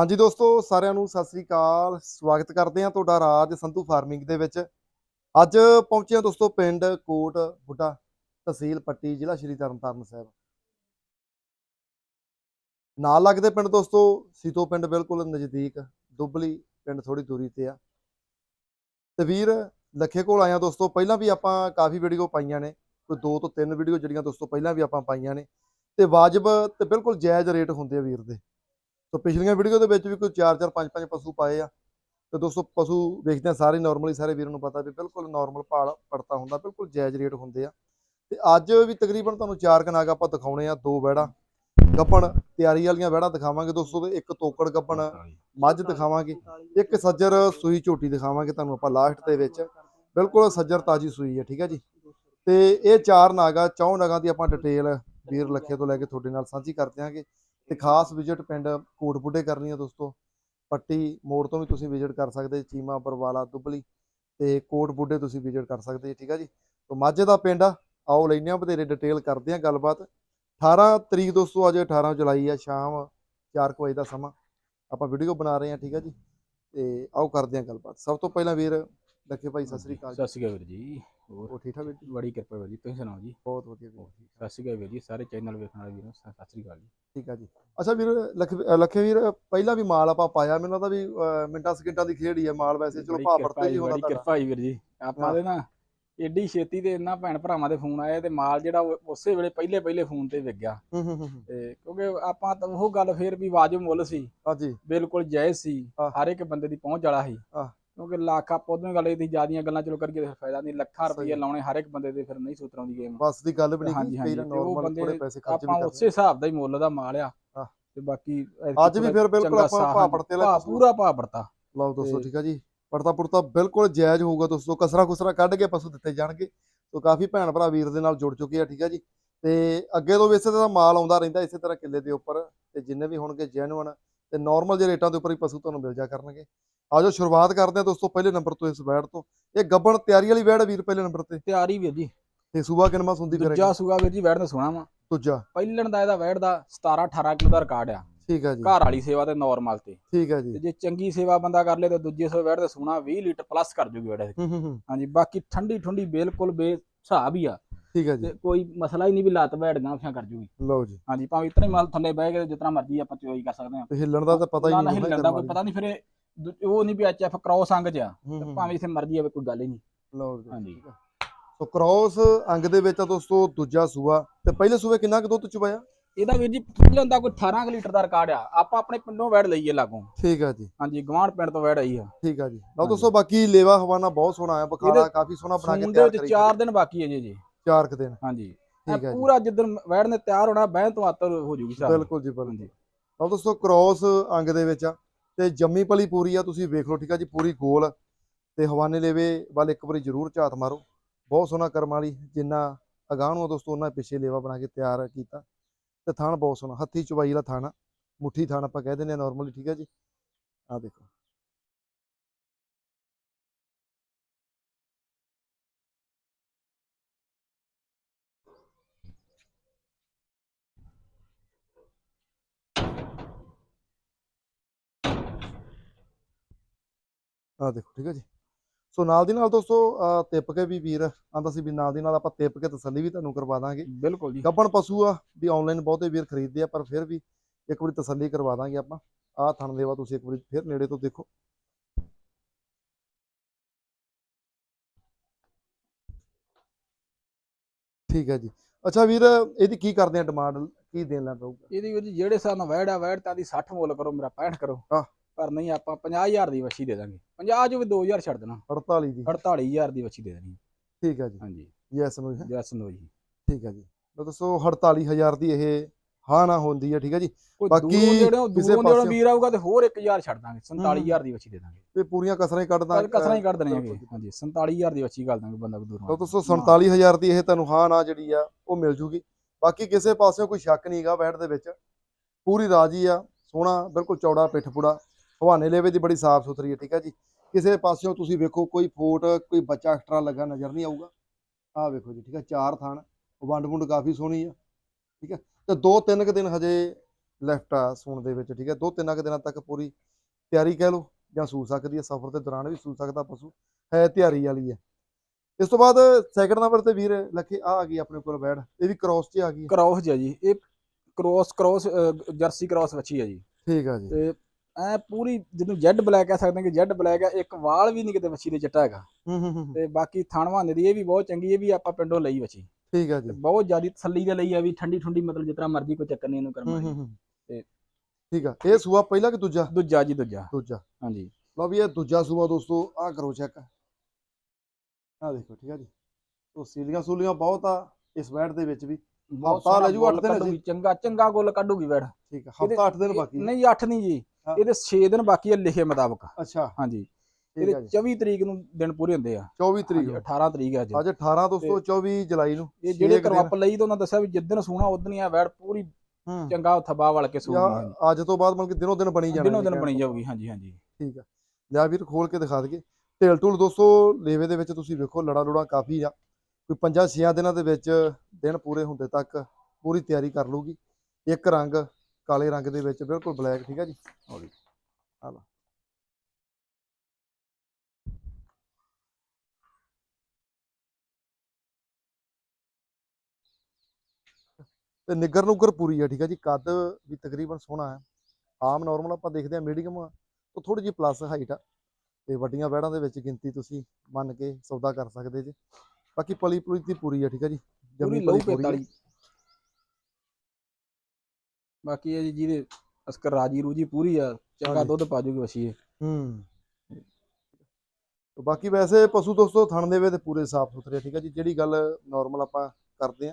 ਹਾਂਜੀ ਦੋਸਤੋ, ਸਾਰਿਆਂ ਨੂੰ ਸਤਿ ਸ੍ਰੀ ਅਕਾਲ। ਸਵਾਗਤ ਕਰਦੇ ਹਾਂ ਤੁਹਾਡਾ ਰਾਜ ਸੰਧੂ ਫਾਰਮਿੰਗ ਦੇ ਵਿੱਚ। ਅੱਜ ਪਹੁੰਚੇ ਹਾਂ ਦੋਸਤੋ ਪਿੰਡ ਕੋਟ ਬੁੱਢਾ ਤਹਿਸੀਲ ਪੱਟੀ, ਜ਼ਿਲ੍ਹਾ ਸ਼੍ਰੀ ਤਰਨਤਾਰਨ ਸਾਹਿਬ। ਨਾਲ ਲੱਗਦੇ ਪਿੰਡ ਦੋਸਤੋ, ਸੀਤੋ ਪਿੰਡ ਬਿਲਕੁਲ ਨਜ਼ਦੀਕ, ਦੁੱਬਲੀ ਪਿੰਡ ਥੋੜੀ ਦੂਰੀ ਤੇ ਆ। ਤੇ ਵੀਰ, ਲੱਖੇ ਕੋਲ ਆਇਆ ਦੋਸਤੋ, ਪਹਿਲਾਂ ਵੀ ਆਪਾਂ ਕਾਫੀ ਵੀਡੀਓ ਪਾਈਆਂ ਨੇ, ਕੋਈ ਦੋ ਤੋਂ ਤਿੰਨ ਵੀਡੀਓ ਜਿਹੜੀਆਂ ਦੋਸਤੋ ਪਹਿਲਾਂ ਵੀ ਆਪਾਂ ਪਾਈਆਂ ਨੇ। ਤੇ ਵਾਜਬ ਤੇ ਬਿਲਕੁਲ ਜਾਇਜ਼ ਰੇਟ ਹੁੰਦੇ ਆ ਵੀਰ ਦੇ। ਸੋ ਪਿਛਲੀਆਂ ਵੀਡੀਓ ਦੇ ਵਿੱਚ ਵੀ ਕੋਈ 4 4 5 5 ਪਸ਼ੂ ਪਾਏ ਆ। ਤੇ ਦੋਸਤੋ ਪਸ਼ੂ ਵੇਖਦੇ ਆ ਸਾਰੇ ਨਾਰਮਲੀ ਸਾਰੇ ਵੀਰਾਂ ਨੂੰ ਪਤਾ ਵੀ ਬਿਲਕੁਲ ਨਾਰਮਲ ਭਾਲ ਪੜਤਾ ਹੁੰਦਾ, ਬਿਲਕੁਲ ਜਾਇਜ਼ ਰੇਟ ਹੁੰਦੇ ਆ। ਤੇ ਅੱਜ ਵੀ ਤਕਰੀਬਨ ਤੁਹਾਨੂੰ ਚਾਰ ਕਨਾਗ ਆਪਾਂ ਦਿਖਾਉਣੇ ਆ, ਦੋ ਵੈੜਾਂ ਗੱਪਣ, ਤਿਆਰੀ ਵਾਲੀਆਂ ਵੈੜਾਂ ਦਿਖਾਵਾਂਗੇ ਦੋਸਤੋ ਤੇ ਇੱਕ ਤੋਕੜ ਗੱਪਣ, ਮੱਝ ਦਿਖਾਵਾਂਗੇ, ਇੱਕ ਸੱਜਰ ਸੂਈ ਝੋਟੀ ਦਿਖਾਵਾਂਗੇ ਤੁਹਾਨੂੰ ਆਪਾਂ ਲਾਸਟ ਦੇ ਵਿੱਚ। ਬਿਲਕੁਲ ਸੱਜਰ ਤਾਜੀ ਸੂਈ ਹੈ ਠੀਕ ਹੈ ਜੀ। ਤੇ ਇਹ ਚਾਰ ਨਾਗਾ, ਚੌਂ ਨਗਾਂ ਦੀ ਆਪਾਂ ਡਿਟੇਲ ਵੀਰ ਲੱਖੇ ਤੋਂ ਲੈ ਕੇ ਤੁਹਾਡੇ ਨਾਲ ਸਾਂਝੀ ਕਰ ਦਿਆਂਗੇ। ਤੇ ਖਾਸ ਵਿਜ਼ਿਟ ਪਿੰਡ ਕੋਟ ਬੁੱਢੇ ਕਰਨੀ ਆ ਦੋਸਤੋ। ਪੱਟੀ ਮੋੜ ਤੋਂ ਵੀ ਤੁਸੀਂ ਵਿਜ਼ਿਟ ਕਰ ਸਕਦੇ ਚੀਮਾ ਬਰਵਾਲਾ ਦੁੱਬਲੀ ਤੇ ਕੋਟ ਬੁੱਢੇ ਤੁਸੀਂ ਵਿਜ਼ਿਟ ਕਰ ਸਕਦੇ ਜੀ, ਠੀਕ ਆ ਜੀ? ਤੋਂ ਮਾਝੇ ਦਾ ਪਿੰਡ ਆ ਆਓ ਲੈਨੇ ਆ ਬਥੇਰੇ ਡਿਟੇਲ ਕਰਦੇ ਆ ਗੱਲਬਾਤ। 18 ਤਰੀਕ ਦੋਸਤੋ ਅੱਜ 18 ਜੁਲਾਈ ਆ ਸ਼ਾਮ 4 ਵਜੇ ਦਾ ਸਮਾਂ। ਆਪਾਂ ਵੀਡੀਓ ਬਣਾ ਰਹੇ ਆ ਠੀਕ ਆ ਜੀ? ਤੇ ਆਓ ਕਰਦੇ ਆ ਗੱਲਬਾਤ। ਸਭ ਤੋਂ ਪਹਿਲਾਂ ਵੀਰ ਲੱਖੇ ਭਾਈ ਸਤਿ ਸ੍ਰੀ ਅਕਾਲ। ਸਤਿ ਸ਼੍ਰੀ ਅਕਾਲ ਵੀਰ ਜੀ। ਹੋਰ? ਠੀਕ ਠਾਕ ਵੀਰ ਜੀ? ਬੜੀ ਕਿਰਪਾ ਵੀਰ ਜੀ ਤੁਸੀਂ ਸੁਣਾਓ ਜੀ? ਬਹੁਤ ਵਧੀਆ ਵੀਰ ਜੀ ਸਤਿ ਸ਼੍ਰੀ ਅਕਾਲ ਵੀਰ ਜੀ ਸਾਰੇ ਚੈਨਲ ਵੇਖਣ ਵਾਲੇ ਵੀਰੋ ਸਤਿ ਸ਼੍ਰੀ ਅਕਾਲ ਜੀ। ਠੀਕ ਆ ਜੀ। ਅੱਛਾ ਵੀਰ ਲੱਖ ਵੀਰ ਪਹਿਲਾਂ ਵੀ ਮਾਲ ਆਪਾਂ ਪਾਇਆ ਮੈਨੂੰ ਲੱਗਦਾ ਵੀ ਮਿੰਟਾਂ ਸਕਿੰਟਾਂ ਦੀ ਖੇਡ ਹੀ ਮਾਲ ਵੈਸੇ। ਚਲੋ ਭਾਅ ਵਰਤੇ ਜੀ, ਬੜੀ ਤੁਹਾਡਾ। ਕਿਰਪਾ ਜੀ ਵੀਰ ਜੀ। ਆਪਾਂ। ਦੇ ਨਾ ਏਡੀ ਛੇਤੀ ਤੇ ਇੰਨਾ ਭੈਣ ਭਰਾਵਾਂ ਦੇ ਫੋਨ ਆਏ ਤੇ ਮਾਲ ਜਿਹੜਾ ਉਸੇ ਵੇਲੇ ਪਹਿਲੇ ਪਹਿਲੇ ਫੋਨ ਤੇ ਵਿਕ ਗਿਆ। ਤੇ ਕਿਉਂਕਿ ਆਪਾਂ ਤਾਂ ਉਹ ਗੱਲ ਫੇਰ ਵੀ ਵਾਜਬ ਮੁੱਲ ਸੀ। ਹਾਂਜੀ ਬਿਲਕੁਲ ਜਾਇਜ਼ ਸੀ। ਹਰ ਇੱਕ ਬੰਦੇ ਦੀ ਪਹੁੰਚ ਵਾਲਾ ਸੀ। ਕਿਉਂਕਿ ਲੱਖ ਆਪਾਂ ਉਦੋਂ ਗੱਲ ਇਹਦੀ ਜਿਆਦੀਆਂ ਗੱਲਾਂ ਚਲੋ ਕਰਕੇ ਤਾਂ ਫਾਇਦਾ ਨਹੀਂ ਲੱਖਾਂ ਰੁਪਏ। ਲਾਉਣੇ ਹਰ ਇੱਕ ਬੰਦੇ ਦੇ ਫਿਰ ਨਹੀਂ ਸੂਤਰਾਂ ਦੀ ਗੇਮ ਬਸ ਦੀ ਗੱਲ ਵੀ ਨਹੀਂ ਹਾਂਜੀ, ਹਾਂਜੀ, ਤੇ ਉਹ ਨਾਰਮਲ ਬੰਦੇ ਥੋੜੇ ਪੈਸੇ ਖਰਚ ਵੀ ਆਪਾਂ ਉਸੇ ਹਿਸਾਬ ਦਾ ਹੀ ਮੁੱਲ ਦਾ ਮਾਲ ਆ। ਤੇ ਬਾਕੀ ਅੱਜ ਵੀ ਫਿਰ ਬਿਲਕੁਲ ਆਪਾਂ ਹਾਂਜੀ, ਪੜਤੇ ਲੈ ਪੂਰਾ ਭਾਅ ਪੜਤਾ ਲਓ ਦੋਸਤੋ ਤੇ- ਠੀਕ ਆ ਜੀ। ਪੜਤਾ ਪੁੜਤਾ ਬਿਲਕੁਲ ਜਾਇਜ਼ ਹੋਊਗਾ ਦੋਸਤੋ ਕਸਰਾ ਕੁਸਰਾ ਕੱਢ ਕੇ ਪਸ਼ੂ ਦਿੱਤੇ ਜਾਣਗੇ। ਸੋ ਕਾਫੀ ਭੈਣ ਭਰਾ ਵੀਰ ਦੇ ਨਾਲ ਜੁੜ ਚੁੱਕੇ ਆ ਠੀਕ ਆ ਜੀ। ਤੇ ਅੱਗੇ ਤੋਂ ਵੀ ਇਸੇ ਤਰ੍ਹਾਂ ਮਾਲ ਆਉਂਦਾ ਰਹਿੰਦਾ ਇਸੇ ਤਰ੍ਹਾਂ ਕਿੱਲੇ ਦੇ ਉੱਪਰ। ਤੇ ਜਿੰਨੇ ਵੀ ਹੋਣਗੇ ਜੈਨੂਅਨ ਤੇ ਨਾਰਮਲ ਜਿਹੇ ਰੇਟਾਂ ਦੇ ਉੱਪਰ ਹੀ ਪਸ਼ੂ ਤੁਹਾਨੂੰ ਮਿਲ ਜਾ ਕਰਨਗੇ। ਆਜੋ ਸ਼ੁਰੂਆਤ ਕਰਦੇ ਆ ਦੋਸਤੋ ਪਹਿਲੇ ਨੰਬਰ ਤੋਂ ਇਸ ਵੈੜ ਤੋਂ। ਇਹ ਗੱਬਣ ਤਿਆਰੀ ਵਾਲੀ ਆ ਵੀਰ ਪਹਿਲੇ ਨੰਬਰ ਤੇ। ਤਿਆਰੀ ਵੀਰ ਜੀ। ਤੇ ਸੂਬਾ ਕਿਨਮਾ ਸੁੰਦੀ ਦੂਜਾ ਕਰੇਗੀ ਸੂਆ ਵੀਰ ਜੀ ਵੈੜ ਦਾ ਸੋਹਣਾ ਵਾ। ਦੂਜਾ। ਪਹਿਲਣ ਦਾ ਇਹਦਾ ਵੈੜ ਦਾ 17 18 ਕਿਲੋ ਦਾ ਰਿਕਾਰਡ ਆ। ਠੀਕ ਆ ਜੀ। ਘਰ ਵਾਲੀ ਸੇਵਾ ਤੇ ਨਾਰਮਲ ਤੇ। ਠੀਕ ਆ ਤੇ ਜੀ ਜੇ ਚੰਗੀ ਸੇਵਾ ਬੰਦਾ ਕਰ ਲੇ ਤਾਂ ਦੂਜੇ ਸੋ ਵੈੜ ਦਾ ਸੋਹਣਾ 20 ਲੀਟਰ ਪਲੱਸ ਕਰ ਜੂਗੀ। ਹੂੰ ਹੂੰ ਹੂੰ। ਹਾਂਜੀ ਬਾਕੀ ਠੰਡੀ ਠੰਡੀ ਬਿਲਕੁਲ ਬੇ ਹਿਸਾਬ ਹੀ ਆ। ਠੀਕ ਆ ਜੀ। ਤੇ ਕੋਈ ਮਸਲਾ ਹੀ ਨਹੀਂ ਵੀ ਲੱਤ ਵੈੜ ਗਾਂਫਿਆਂ ਕਰ ਜੂਗੀ। ਲਓ ਜੀ। ਹਾਂਜੀ ਭਾਵੇਂ ਇਤਨੇ ਮਾਲ ਥੱਲੇ ਬਹਿ ਕੇ ਜਿਤਨਾ ਮਰਜ਼ੀ ਆਪਾਂ ਚੋਈ ਕਰ ਸਕਦੇ ਹਾਂ। ਤੇ ਹਿੱਲਣ ਦਾ ਤਾਂ ਪਤਾ ਹੀ ਨਾ ਨਹੀਂ ਲੜਦਾ ਕੋਈ ਪਤਾ ਨਹੀਂ ਫਿਰ ਦੂ- ਉਹ ਨਹੀਂ ਵੀ ਐਚਐਫ ਕ੍ਰੋਸ ਅੰਗ ਚ ਆ ਹੂੰ, ਹੂੰ, ਭਾਵੇਂ ਇਥੇ ਮਰਜ਼ੀ ਆਵੇ ਕੋਈ ਗੱਲ ਹੀ ਨਹੀਂ। ਲਓ ਜੀ। ਹਾਂਜੀ। ਸੋ ਕ੍ਰੋਸ ਅੰਗ ਦੇ ਵਿੱਚ ਆ ਦੋਸਤੋ ਦੂਜਾ ਸੂਆ। ਤੇ ਪਹਿਲੇ ਸੂਏ ਕਿੰਨਾ ਕੁ ਦੁੱਧ ਚੁਬਾਇਆ? ਇਹਦਾ ਵੀਰ ਜੀ ਪਹਿਲਾਂ ਦਾ ਕੋਈ 18 ਕੁ ਲੀਟਰ ਦਾ ਰਿਕਾਰਡ ਆ। ਆਪਾਂ ਆਪਣੇ ਪਿੰਡੋਂ ਵੈੜ ਲਈਏ ਲਾਗੋਂ। ਠੀਕ ਆ ਜੀ। ਹਾਂਜੀ ਗਵਾਂਢ ਪਿੰਡ ਤੋਂ ਵੈੜ ਆਈ ਆ। ਠੀਕ ਆ ਜੀ। ਲਓ ਦੋਸਤੋ ਬਾਕੀ ਲੇਵਾ ਹਵਾਨਾ ਬਹੁਤ ਸੋਹਣਾ ਆ ਬਖਾਲਾ ਇਹਦੇ ਕਾਫੀ ਸੋਹਣਾ ਬਣਾ ਕੇ ਸੂਣ ਦੇ ਤਿਆਰ ਵਿੱਚ ਕਰੀ 4 ਦਿਨ ਬਾਕੀ ਹੈ ਜੀ ਜੀ ਚਾਰ ਕੁ ਦਿਨ। ਹਾਂਜੀ। ਠੀਕ ਆ ਜੀ। ਪੂਰਾ ਜਿੱਦਣ ਵੈੜ ਨੇ ਤਿਆਰ ਹੋਣਾ ਬਹਿ ਤੋਂ ਆਤਰ ਹੋ ਜੂਗੀ ਸਾਰੀ। ਬਿਲਕੁਲ ਜੀ ਬਿਲਕੁਲ। ਹਾਂਜੀ। ਲਓ ਦੋਸਤੋ ਕ੍ਰੋਸ ਅੰਗ ਦੇ ਵਿੱਚ ਆ। ਤੇ ਜੰਮੀ ਪਲੀ ਪੂਰੀ ਆ ਤੁਸੀਂ ਵੇਖ ਲਓ ਠੀਕ ਆ ਜੀ ਪੂਰੀ ਗੋਲ ਤੇ ਹਵਾਨੇ ਲੇਵੇ ਵੱਲ ਇੱਕ ਵਾਰੀ ਜ਼ਰੂਰ ਝਾਤ ਮਾਰੋ। ਬਹੁਤ ਸੋਹਣਾ ਕਰਮ ਵਾਲੀ ਜਿੰਨਾ ਅਗਾਂਹ ਨੂੰ ਆ ਦੋਸਤੋ ਉਹਨਾਂ ਪਿੱਛੇ ਲੇਵਾ ਬਣਾ ਕੇ ਤਿਆਰ ਕੀਤਾ। ਤੇ ਥਾਣ ਬਹੁਤ ਸੋਹਣਾ ਹੱਥੀ ਚੁਬਾਈ ਵਾਲਾ ਥਣ ਆ, ਮੁੱਠੀ ਥਾਣ ਆਪਾਂ ਕਹਿ ਦਿੰਦੇ ਆ ਨਾਰਮਲੀ ਠੀਕ ਆ ਜੀ। ਆ ਦੇਖੋ। ਆ ਦੇਖੋ ਠੀਕ ਹੈ ਜੀ। ਸੋ ਨਾਲ ਦੀ ਨਾਲ ਦੋਸਤੋ ਤਿੱਪ ਕੇ ਵੀ ਵੀਰ ਆਂਦਾ ਸੀ ਵੀ ਨਾਲ ਦੀ ਨਾਲ ਆਪਾਂ ਤਿੱਪ ਕੇ ਤਸੱਲੀ ਵੀ ਤੁਹਾਨੂੰ ਕਰਵਾ ਦਾਂਗੇ। ਬਿਲਕੁਲ ਜੀ। ਗੱਬਣ ਪਸ਼ੂ ਆ ਵੀ ਆਨਲਾਈਨ ਬਹੁਤੇ ਵੀਰ ਖਰੀਦਦੇ ਆ ਪਰ ਫਿਰ ਵੀ ਇੱਕ ਵਾਰੀ ਤਸੱਲੀ ਕਰਵਾ ਦਾਂਗੇ ਆਪਾਂ। ਆਹ ਥਣ ਦੇਵਾ ਤੁਸੀਂ ਇੱਕ ਵਾਰੀ ਫਿਰ ਨੇੜੇ ਤੋਂ ਦੇਖੋ। ਠੀਕ ਹੈ ਜੀ। ਅੱਛਾ ਵੀਰ ਇਹਦੀ ਕੀ ਕਰਦੇ ਆ? ਡਿਮਾਂਡ ਕੀ ਦੇਣ ਲੈਣ ਪਊਗਾ? ਇਹਦੀ ਵੀਰ ਜੀ ਜਿਹੜੇ ਹਿਸਾਬ ਨਾਲ ਵੈੜ ਆ ਵੈੜ ਤਾਂ ਦੀ 60 ਮੁੱਲ ਕਰੋ ਮੇਰਾ 65 ਕਰੋ। ਹਾਂ। ਪਰ ਨਹੀਂ ਆਪਾਂ 50000 ਦੀ ਵੱਛੀ ਦੇ ਦਾਂਗੇ। 50 ਜੋ ਵੀ 2000 ਛੱਡ ਦੇਣਾ। 48 ਦੀ। 48000 ਦੀ ਵੱਛੀ ਦੇ ਦੇਣੀ। ਠੀਕ ਹੈ ਜੀ। ਹਾਂਜੀ। ਯੈਸ ਨੂੰ ਹੈ ਜੈਸ ਨੋ ਜੀ। ਠੀਕ ਹੈ ਜੀ। ਦੱਸੋ 48000 ਦੀ ਇਹ ਹਾਂ ਨਾ ਹੁੰਦੀ ਹੈ ਠੀਕ ਹੈ ਜੀ? ਬਾਕੀ ਕਿਸੇ ਪਾਸਿਓਂ- ਵੀਰ ਆਊਗਾ ਤੇ ਹੋਰ 1000 ਛੱਡ ਦਾਂਗੇ 47000 ਦੀ ਵੱਛੀ ਦੇ ਦਾਂਗੇ। ਤੇ ਪੂਰੀਆਂ ਕਸਰਾਂ ਹੀ ਕੱਢਦਾ ਕੱਲ ਕਸਰਾਂ ਹੀ ਕੱਢ ਦੇਣੇ ਹੈਗੇ ਬਿਲਕੁਲ। ਹਾਂਜੀ 47000 ਦੀ ਵੱਛੀ ਕਰ ਦਾਂਗੇ ਬੰਦਾ ਦੂਰੋਂ ਦੋਸਤੋ 47000 ਦੀ ਇਹ ਤੁਹਾਨੂੰ ਹਾਂ ਨਾ ਜਿਹੜੀ ਆ ਉਹ ਮਿਲ ਜੂਗੀ। ਬਾਕੀ ਕਿਸੇ ਪਾਸਿਓਂ ਕੋਈ ਸ਼ੱਕ ਨਹੀਂਗਾ ਬੈਠ ਦੇ ਵਿੱਚ। ਪੂਰੀ ਰਾਜੀ ਆ ਸੋਹਣਾ ਬਿਲਕੁਲ ਚੌੜਾ ਪਿੱਠ ਪੁੜਾ। ਹਵਾਨੇ ਲੇਵੇ ਦੀ ਬੜੀ ਸਾਫ਼ ਸੁਥਰੀ ਹੈ ਠੀਕ ਹੈ ਜੀ। ਕਿਸੇ ਪਾਸਿਓਂ ਤੁਸੀਂ ਵੇਖੋ ਕੋਈ ਫੋਟ ਕੋਈ ਬੱਚਾ ਐਕਸਟਰਾ ਲੱਗਾ ਨਜ਼ਰ ਨਹੀਂ ਆਊਗਾ। ਆਹ ਵੇਖੋ ਜੀ ਠੀਕ ਹੈ ਚਾਰ ਥਣ ਵੰਡ ਵੁੰਡ ਕਾਫੀ ਸੋਹਣੀ ਆ ਠੀਕ ਹੈ। ਤੇ ਦੋ ਤਿੰਨ ਕੁ ਦਿਨ ਹਜੇ ਲੈਫਟ ਆ ਸੂਣ ਦੇ ਵਿੱਚ ਠੀਕ ਹੈ। ਦੋ ਤਿੰਨਾਂ ਕੁ ਦਿਨਾਂ ਤੱਕ ਪੂਰੀ ਤਿਆਰੀ ਕਹਿ ਲਓ ਜਾਂ ਸੂ ਸਕਦੀ ਹੈ ਸਫ਼ਰ ਦੇ ਦੌਰਾਨ ਵੀ ਸੂ ਸਕਦਾ ਪਸ਼ੂ। ਹੈ ਤਿਆਰੀ ਵਾਲੀ ਹੈ। ਇਸ ਤੋਂ ਬਾਅਦ ਸੈਕਿੰਡ ਨੰਬਰ ਤੇ ਵੀਰ ਲੱਖੇ ਆ ਆ ਗਈ ਆਪਣੇ ਕੋਲ ਬੈੜ ਇਹ ਵੀ ਕ੍ਰਾਸ 'ਚ ਆ ਗਈ ਹੈ। ਕ੍ਰੋਸ ਜੀ ਆ ਜੀ। ਇਹ ਕ੍ਰੋਸ ਕ੍ਰੋਸ ਜਰਸੀ ਕ੍ਰੋਸ ਵੱਛੀ ਆ ਜੀ। ਠੀਕ ਆ ਜੀ। ਤੇ ਐ ਪੂਰੀ ਜਿਹਨੂੰ ਜੈਡ ਬਲੈਕ ਕਹਿ ਸਕਦੇ ਹਾਂ ਕਿ ਜੈਡ ਬਲੈਕ ਆ ਇੱਕ ਵਾਲ ਵੀ ਨਹੀਂ ਕਿਤੇ ਵੱਛੀ ਦੇ ਚਿੱਟਾ ਹੈਗਾ। ਹੂੰ ਹੂੰ ਹੂੰ ਤੇ ਬਾਕੀ ਥਣਵਾਨੇ ਦੀ ਇਹ ਵੀ ਬਹੁਤ ਚੰਗੀ ਇਹ ਵੀ ਆਪਾਂ ਪਿੰਡੋਂ ਲਈ ਵੱਛੀ। ਠੀਕ ਆ ਜੀ। ਬਹੁਤ ਜ਼ਿਆਦੀ ਤਸੱਲੀ ਦੇ ਲਈ ਆ ਵੀ ਠੰਡੀ ਠੰਡੀ ਮਤਲਬ ਜਿਤਨਾ ਮਰਜ਼ੀ ਕੋਈ ਚੱਕਰ ਨਹੀਂ ਇਹਨੂੰ ਹੂੰ ਹੂੰ ਹੂੰ। ਤੇ- ਠੀਕ ਆ। ਇਹ ਸੂਆ ਪਹਿਲਾ ਕਿ ਦੂਜਾ? ਦੂਜਾ ਜੀ ਦੂਜਾ। ਦੂਜਾ। ਹਾਂਜੀ। ਲਓ ਵੀ ਇਹ ਦੂਜਾ ਸੂਆ ਦੋਸਤੋ ਆ ਕਰੋ ਚੈੱਕ ਆ ਦੇਖੋ ਠੀਕ ਆ ਜੀ। ਤੋ ਸੀਲੀਆਂ ਸੂਲੀਆਂ ਬਹੁਤ ਆ ਇਸ ਬੈਡ ਦੇ ਵਿੱਚ ਵੀ। ਹਫ਼ਤਾ ਲੈ ਜੂ, ਗੋਲ ਅੱਠ ਦਿਨ ਕੱਢੂਗੀ, ਚੰਗਾ ਚੰਗਾ ਗੋਲ ਕੱਢੂਗੀ ਬੈੜ ਠੀਕ ਹਫਤਾ 8 ਦਿਨ ਬਾਕੀ ਨਹੀਂ 8 ਨਹੀਂ ਜੀ ਹਾਂ। ਇਹਦੇ 6 ਦਿਨ ਬਾਕੀ ਆ ਲਿਖੇ ਮੁਤਾਬਕ। ਅੱਛਾ। ਹਾਂਜੀ। ਇਹਦੇ ਆ ਜੀ। 24 ਤਰੀਕ ਨੂੰ ਦਿਨ ਪੂਰੇ ਹੁੰਦੇ ਆ। 24 ਤਰੀਕ ਹਾਂਜੀ, ਨੂੰ। 18 ਤਰੀਕ ਆ ਅੱਜ। ਅੱਜ 18 ਦੋਸਤੋ 24 ਜੁਲਾਈ ਨੂੰ ਇਹ ਜਿਹੜੇ। ਕਰਵੱਪ ਲਈ ਤਾਂ ਉਹਨਾਂ ਦੱਸਿਆ ਵੀ ਜਿੱਦਣ ਸੂਣਾ ਉਦਣ ਹੀ ਆ ਵੈੜ ਪੂਰੀ ਹੂੰ। ਚੰਗਾ ਥਬਾ ਵਲ ਕੇ ਸੂਣੀ ਅੱਜ ਤੋਂ ਬਾਅਦ ਮਤਲਬ ਕਿ ਦਿਨੋਂ ਦਿਨ ਬਣੀ ਜਾਣਾ ਦਿਨੋਂ ਦਿਨ ਬਣੀ। ਜਾਊਗੀ ਹਾਂਜੀ ਹਾਂਜੀ। ਠੀਕ ਆ। ਲਿਆ ਵੀਰ ਖੋਲ ਕੇ ਦਿਖਾ ਦਈਏ। ਢੇਲ ਢੂਲ ਦੋਸਤੋ ਲੇਵੇ ਦੇ ਵਿੱਚ ਤੁਸੀਂ ਵੇਖੋ ਲੜਾ ਲੁੜਾ ਕਾਫੀ ਆ। ਕੋਈ ਪੰਜਾਂ ਛੇਆਂ ਦਿਨਾਂ ਦੇ ਵਿੱਚ ਦਿਨ ਪੂਰੇ ਹੁੰਦੇ ਤੱਕ ਪੂਰੀ ਤਿਆਰੀ ਕਰ ਲੂਗੀ ਇੱਕ ਰੰਗ ਕਾਲੇ ਰੰਗ ਦੇ ਵਿੱਚ ਬਿਲਕੁਲ ਬਲੈਕ ਠੀਕ ਆ ਜੀ? ਹੌਲੀ। ਆ ਲਓ। ਤੇ ਨਿੱਗਰ ਨੁੱਗਰ ਪੂਰੀ ਆ ਠੀਕ ਆ ਜੀ? ਕੱਦ ਵੀ ਤਕਰੀਬਨ ਸੋਹਣਾ ਹੈ। ਆਮ ਨਾਰਮਲ ਆਪਾਂ ਦੇਖਦੇ ਆ ਮੀਡੀਅਮ ਤੋਂ ਥੋੜੀ ਜਿਹੀ ਪਲੱਸ ਹਾਈਟ ਆ। ਤੇ ਵੱਡੀਆਂ ਬੈੜਾਂ ਦੇ ਵਿੱਚ ਗਿਣਤੀ ਤੁਸੀਂ ਮੰਨ ਕੇ ਸੌਦਾ ਕਰ ਸਕਦੇ ਜੀ। ਬਾਕੀ ਪਲੀ ਪੁਲੀ ਦੀ ਪੂਰੀ ਆ ਠੀਕ ਆ ਜੀ? ਪੂਰੀ ਆ। 45 ਬਾਕੀ ਇਹ ਜੀ ਜਿਹਦੇ ਅਸਕਰ ਰਾਜੀ ਰੂਜੀ ਪੂਰੀ ਆ ਚੰਗਾ। ਦੁੱਧ ਪਾ ਜੂਗੀ ਵਸੀ ਇਹ ਹੂੰ। ਤੇ ਬਾਕੀ ਵੈਸੇ ਪਸ਼ੂ ਦੋਸਤੋ ਥਣ ਦੇ ਵੇ ਤੇ ਪੂਰੇ ਸਾਫ਼ ਸੁਥਰੇ ਠੀਕ ਆ ਜੀ? ਜਿਹੜੀ ਗੱਲ ਨਾਰਮਲ ਆਪਾਂ ਕਰਦੇ ਆ